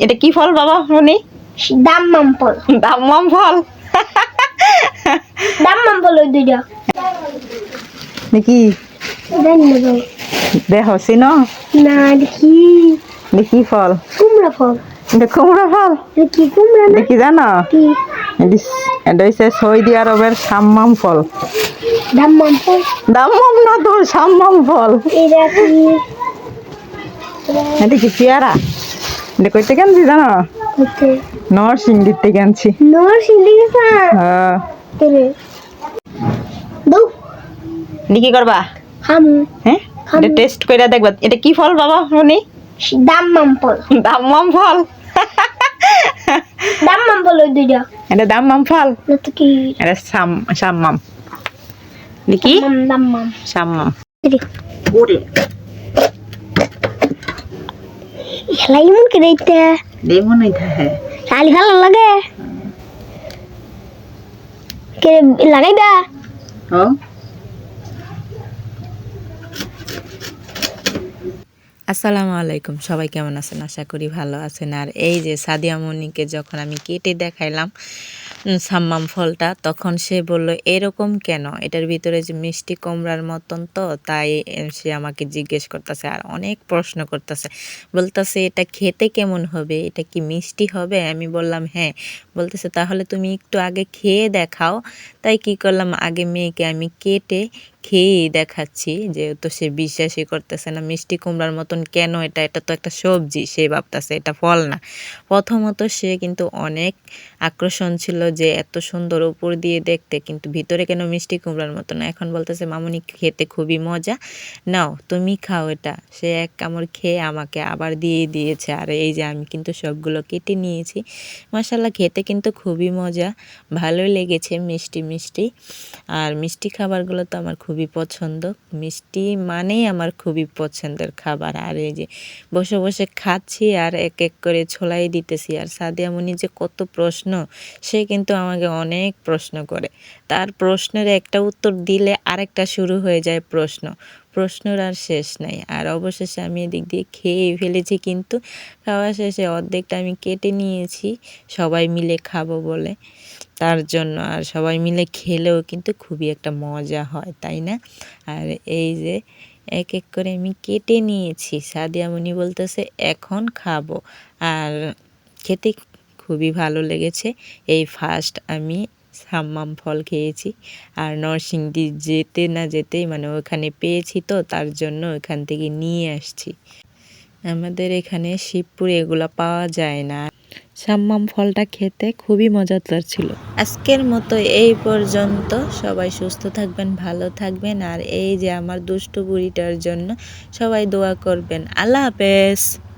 এটা কি ফল বাবা শুনি দাম মাম্পল দাম্মাম ফল দাম মাম্পল ওই দুইটা। না বাবা। দেহ চিন? না দেখি। দেখি ফল। কুমড়া ফল। এটা কুমড়া ফল? দেখি কুমড়া না? দেখি জানো? কি এটি- হচ্ছে সৌদি আরবের সাম্মাম ফল দাম মাম্পল দাম্মাম না তো সাম্মাম ফল এটা কি? এটা কি পেয়ারা? এটা কই থেকে আনছি জানো? নরসিংদীর থেকে আনছি নোর সিন্ধি গেছে হ্যাঁ। দৌ। দেখি করবা? হামু। হ্যাঁ? এটা টেস্ট করে দেখবা। এটা কি ফল বাবা শুনি দাম মাম্পল দাম্মাম ফল? দাম মাম্পল ওই দুইটা। এটা দাম্মাম ফল? না তো কি? এটা সাম সাম্মাম। দেখি দাম দাম মাম সাম্মাম ওরে। লেমন এটা হ্যাঁ খালি লাগে কে লাগাইবা ও। আসসালামু আলাইকুম সবাই কেমন আছেন? আশা করি ভালো আছেন। আর এই যে সাদিয়া মনিকে যখন আমি কেটে দেখাইলাম সাম্মাম ফলটা, তখন সে বলল, এরকম কেন? এটার ভিতরে যে মিষ্টি কুমড়ার মতন তো, তাই সে আমাকে জিজ্ঞেস করতেছে আর অনেক প্রশ্ন করতেছে। বলতেছে, এটা খেতে কেমন হবে? এটা কি মিষ্টি হবে? আমি বললাম হ্যাঁ। বলতেছে, তাহলে তুমি একটু আগে খেয়ে দেখাও। তাই কি করলাম, আগে মেয়েকে আমি কেটে খেয়েই দেখাচ্ছি যেহেতু সে বিশ্বাসই করতেছে না, মিষ্টি কুমড়ার মতন কেন এটা? এটা তো একটা সবজি, সে ভাবতেছে এটা ফল না। প্রথমত সে কিন্তু অনেক আকর্ষণ ছিল যে এত সুন্দর উপর দিয়ে দেখতে, কিন্তু ভিতরে কেন মিষ্টি কুমড়ার মতো না এখন বলতেছে, মামুনি খেতে খুবই মজা। নাও, তুমি খাও এটা। সে এক কামড় খেয়ে আমাকে আবার দিয়ে দিয়েছে। আর এই যে আমি কিন্তু সবগুলো কেটে নিয়েছি। মাসাল্লাহ খেতে কিন্তু খুবই মজা। ভালোই লেগেছে মিষ্টি মিষ্টি। আর মিষ্টি খাবারগুলো তো আমার খুবই পছন্দ। মিষ্টি মানেই আমার খুবই পছন্দের খাবার। আর এই যে বসে বসে খাচ্ছি আর এক এক করে ছোলাই দিতেছি। আর সাদিয়া মনি যে কত প্রশ্ন, সে কিন্তু আমাকে অনেক প্রশ্ন করে। তার প্রশ্নের একটা উত্তর দিলে আরেকটা শুরু হয়ে যায় প্রশ্ন। প্রশ্নর আর শেষ নাই। আর অবশেষে আমি এদিক দিয়ে খেয়ে ফেলেছি কিন্তু খাওয়া শেষে অর্ধেকটা আমি কেটে নিয়েছি, সবাই মিলে খাব বলে। তার জন্য আর সবাই মিলে খেলেও কিন্তু খুবই একটা মজা হয়, তাই না? আর এই যে এক এক করে আমি কেটে নিয়েছি, সাদিয়া মনি বলতেছে, এখন খাব। আর খেতে খুবই ভালো লেগেছে। এই ফার্স্ট আমি সাম্মাম ফল খেয়েছি। আর নরসিংদী যেতে না যেতেই মানে ওখানে পেয়েছি তো, তার জন্য ওখান থেকে নিয়ে আসছি। আমাদের এখানে শিবপুরে এগুলো পাওয়া যায় না। সাম্মাম ফলটা খেতে খুবই মজাদার ছিল। আজকের মতো এই পর্যন্ত। সবাই সুস্থ থাকবেন, ভালো থাকবেন। আর এই যে আমার দুষ্টু বুড়িটার জন্য সবাই দোয়া করবেন। আল্লাহ হাফেজ।